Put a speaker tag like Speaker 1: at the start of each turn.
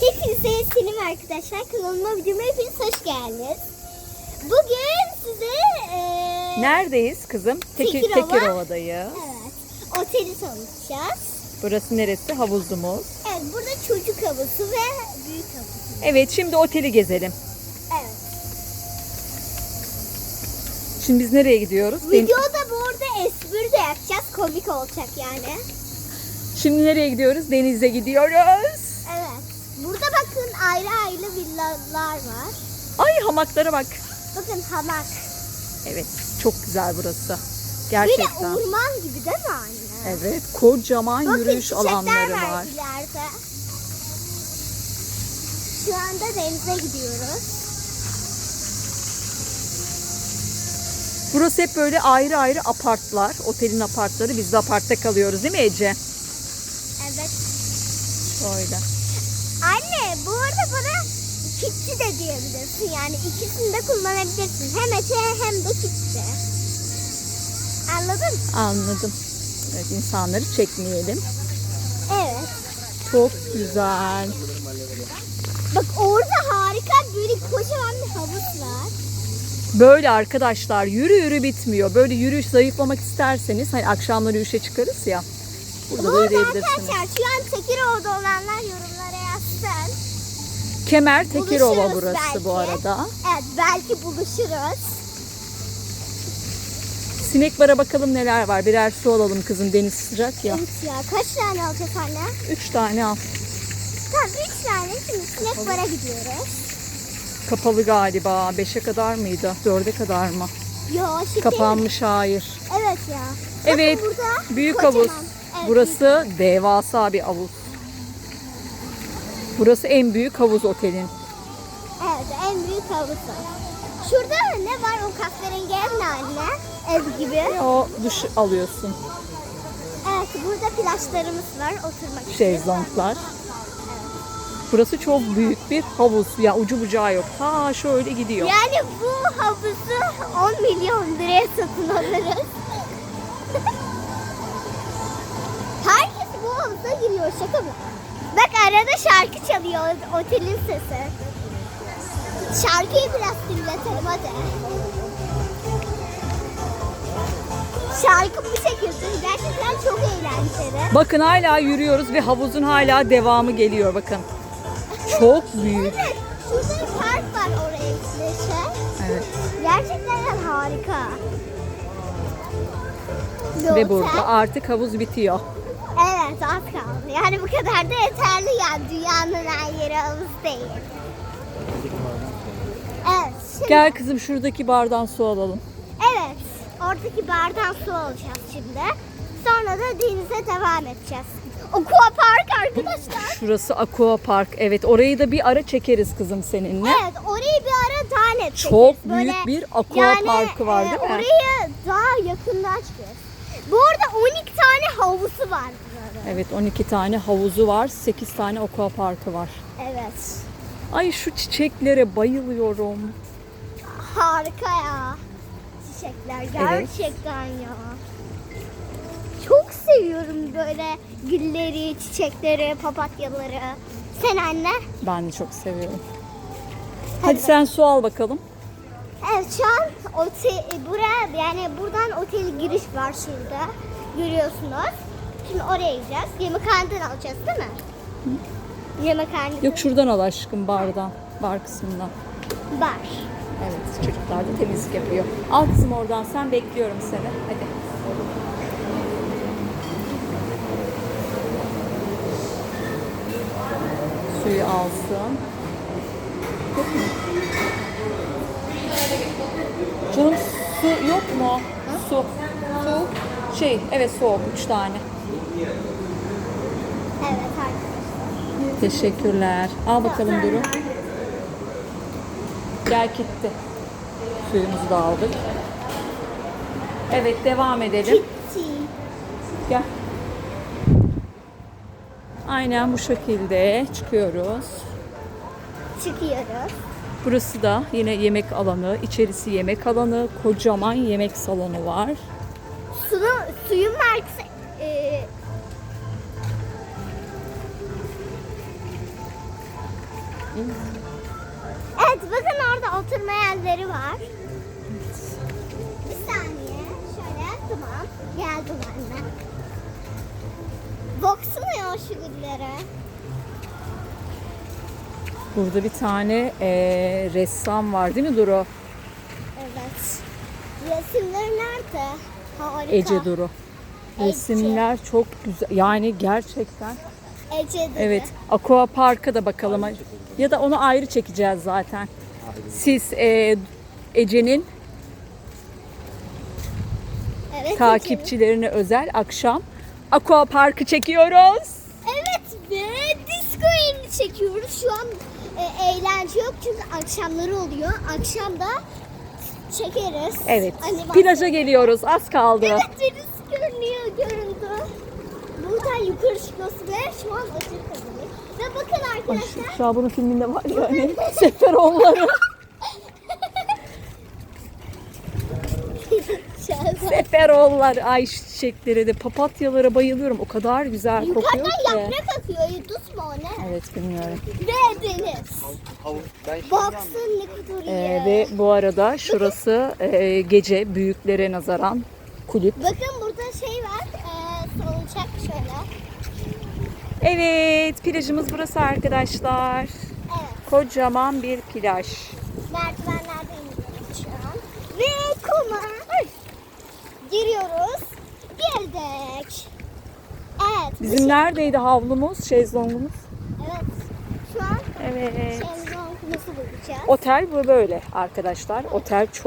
Speaker 1: Hepinize selam arkadaşlar. Kanalıma videoma hepiniz hoş geldiniz. Bugün size eee
Speaker 2: Neredeyiz kızım? Tekir,
Speaker 1: Tekirova.
Speaker 2: Tekirova'dayız.
Speaker 1: evet, oteli tanıtacağız.
Speaker 2: Burası neresi? Havuzumuz.
Speaker 1: Evet burada çocuk havuzu ve büyük havuzu.
Speaker 2: Evet şimdi oteli gezelim.
Speaker 1: Evet.
Speaker 2: Şimdi biz nereye gidiyoruz?
Speaker 1: Videoda bu arada espri de yapacağız. Komik olacak yani.
Speaker 2: Şimdi nereye gidiyoruz? Denize gidiyoruz.
Speaker 1: Burada bakın ayrı ayrı villalar var.
Speaker 2: Ay hamaklara bak.
Speaker 1: Bakın hamak.
Speaker 2: Evet çok güzel burası.
Speaker 1: Bir de
Speaker 2: Gerçekten.
Speaker 1: orman gibi değil mi anne?
Speaker 2: Evet kocaman
Speaker 1: Bakın
Speaker 2: yürüyüş alanları
Speaker 1: var
Speaker 2: var.
Speaker 1: ileride. Şu anda denize gidiyoruz.
Speaker 2: Burası hep böyle ayrı ayrı apartlar. Otelin apartları. Biz de apartta kalıyoruz değil mi Ece?
Speaker 1: Evet.
Speaker 2: Şöyle.
Speaker 1: Anne bu arada bana kitçi de diyebilirsin. Yani ikisini de kullanabilirsin. Hem ete hem de kitçi. Anladın?
Speaker 2: Anladım. Evet insanları çekmeyelim.
Speaker 1: Evet.
Speaker 2: Çok güzel.
Speaker 1: Bak orada harika böyle kocaman bir havuz var.
Speaker 2: Böyle arkadaşlar yürü yürü bitmiyor. Böyle yürüyüş zayıflamak isterseniz hani akşamları yürüyüşe çıkarız ya. Burada
Speaker 1: Bu
Speaker 2: da yürüyebilirsiniz.
Speaker 1: arkadaşlar şu an Tekirova'da olanlar yorumlara yazsın.
Speaker 2: Kemer Tekirova
Speaker 1: Buluşuruz
Speaker 2: burası
Speaker 1: belki.
Speaker 2: bu arada.
Speaker 1: Evet belki buluşuruz.
Speaker 2: Sinek bara bakalım neler var. Birer su alalım kızım deniz sıcak ya.
Speaker 1: Evet ya kaç tane alacağız anne?
Speaker 2: Üç tane al.
Speaker 1: Tamam üç tane şimdi sinek bara gidiyoruz.
Speaker 2: Kapalı galiba. Beşe kadar mıydı? Dörde kadar mı?
Speaker 1: Yo şimdi
Speaker 2: Kapanmış hayır.
Speaker 1: Evet ya.
Speaker 2: Evet,
Speaker 1: Bakın burada
Speaker 2: Büyük
Speaker 1: kocaman.
Speaker 2: havuz.
Speaker 1: Evet,
Speaker 2: Burası devasa bir havuz. Burası en büyük havuz otelin.
Speaker 1: Evet en büyük havuzu. Şurada ne var o kahverengi ne anne? Ev gibi.
Speaker 2: O duş alıyorsun.
Speaker 1: Evet burada plajlarımız var oturmak için.
Speaker 2: Şezlonglar. Burası çok büyük bir havuz. Ya ucu bucağı yok. Ta şöyle gidiyor.
Speaker 1: Yani bu havuzu 10 milyon liraya satın alırız. Herkes bu havuza giriyor şaka mı? Arada şarkı çalıyor otelin sesi. Şarkıyı biraz dinletelim hadi. Şarkı bu şekilde. Gerçekten çok eğlenceli.
Speaker 2: Bakın hala yürüyoruz ve havuzun hala devamı geliyor bakın. Çok büyük.
Speaker 1: Evet, şurada bir park var oraya gidişe.
Speaker 2: Evet.
Speaker 1: Gerçekten harika.
Speaker 2: Ve
Speaker 1: otel.
Speaker 2: burada artık havuz bitiyor.
Speaker 1: Kaldı. Yani bu kadar da yeterli yani dünyanın her yeri havuz değil. Evet. Şimdi,
Speaker 2: Gel kızım şuradaki bardan su alalım.
Speaker 1: Evet. Oradaki bardan su alacağız şimdi. Sonra da denize devam edeceğiz. Aqua Park arkadaşlar.
Speaker 2: Şurası Aqua Park. Evet orayı da bir ara çekeriz kızım seninle.
Speaker 1: Evet orayı bir ara daha net
Speaker 2: Çok
Speaker 1: çekeriz.
Speaker 2: büyük bir aqua parkı var, değil mi?
Speaker 1: e, Orayı daha yakından çıkıyoruz. Bu arada 12 tane havuzu var burada.
Speaker 2: Evet 12 tane havuzu var. 8 tane aqua parkı var.
Speaker 1: Evet.
Speaker 2: Ay şu çiçeklere bayılıyorum.
Speaker 1: Harika ya. Çiçekler gerçekten ya. Çok seviyorum böyle gülleri, çiçekleri, papatyaları. Sen anne?
Speaker 2: Ben de çok seviyorum. Hadi sen su al bakalım.
Speaker 1: Evet şu an otel, buraya yani buradan oteli giriş var şurada. Görüyorsunuz. Şimdi oraya gideceğiz. Yemekhaneden alacağız değil mi? Yemekhaneden.
Speaker 2: Yok şuradan al aşkım bardan. Bar kısmından.
Speaker 1: Var.
Speaker 2: Evet çocuklar da temizlik yapıyor. Al kızım oradan sen bekliyorum seni. Hadi. Suyu alsın. Canım su yok mu? Su. Su. Şey evet soğuk üç tane.
Speaker 1: Evet arkadaşlar.
Speaker 2: Teşekkürler. Al bakalım Duru. Gel gitti. Suyumuzu da aldık. Evet devam edelim. Gel. Aynen bu şekilde çıkıyoruz.
Speaker 1: Çıkıyoruz.
Speaker 2: Burası da yine yemek alanı. İçerisi yemek alanı. Kocaman yemek salonu var.
Speaker 1: Sunu, suyun markası Evet bakın orada oturma yerleri var. Bir saniye. Şöyle tamam. Geldim anne. Baksana ya şu güllere.
Speaker 2: Burada bir tane eee, ressam var değil mi Duru?
Speaker 1: Evet. Resimler nerede? Harika.
Speaker 2: Ece Duru. Resimler çok güzel. Yani gerçekten.
Speaker 1: Ece dedi.
Speaker 2: Evet. Aqua Park'a da bakalım. Ya da onu ayrı çekeceğiz zaten. Siz eee, Ece'nin
Speaker 1: Evet. Ece.
Speaker 2: takipçilerine özel akşam Aqua Park'ı çekiyoruz.
Speaker 1: Evet ve disco elini çekiyoruz. Şu an e, eğlence yok çünkü akşamları oluyor. Akşam da çekeriz.
Speaker 2: Evet.
Speaker 1: Animasyon.
Speaker 2: Plaja geliyoruz. Az kaldı.
Speaker 1: Evet. Buradan yukarı çıkıyoruz ve şu an açık kalıyor. Ve bakın arkadaşlar.
Speaker 2: Şaban'ın filminde var ya hani Seferoğulları.
Speaker 1: Şahane.
Speaker 2: Seferoğulları. Ay şu çiçekleri de papatyalara bayılıyorum. O kadar güzel kokuyor
Speaker 1: Yukarıdan
Speaker 2: ki.
Speaker 1: yaprak akıyor. Tutma o ne?
Speaker 2: Evet bilmiyorum.
Speaker 1: Ve deniz.
Speaker 3: Havuz. Ben şimdi
Speaker 1: Baksın ne kadar iyi.
Speaker 2: Ee, ve bu arada şurası e, gece büyüklere nazaran kulüp.
Speaker 1: Bakın burada şey var. E, salıncak şöyle.
Speaker 2: Evet plajımız burası arkadaşlar.
Speaker 1: Evet.
Speaker 2: Kocaman bir plaj.
Speaker 1: Merdivenlerden iniyoruz şu an. Ve kuma. Giriyoruz. Girdik. Evet.
Speaker 2: Bizim neredeydi havlumuz, şezlongumuz?
Speaker 1: Evet. Şu an
Speaker 2: Evet.
Speaker 1: şezlong nasıl bulacağız?
Speaker 2: Otel bu böyle arkadaşlar. Otel çok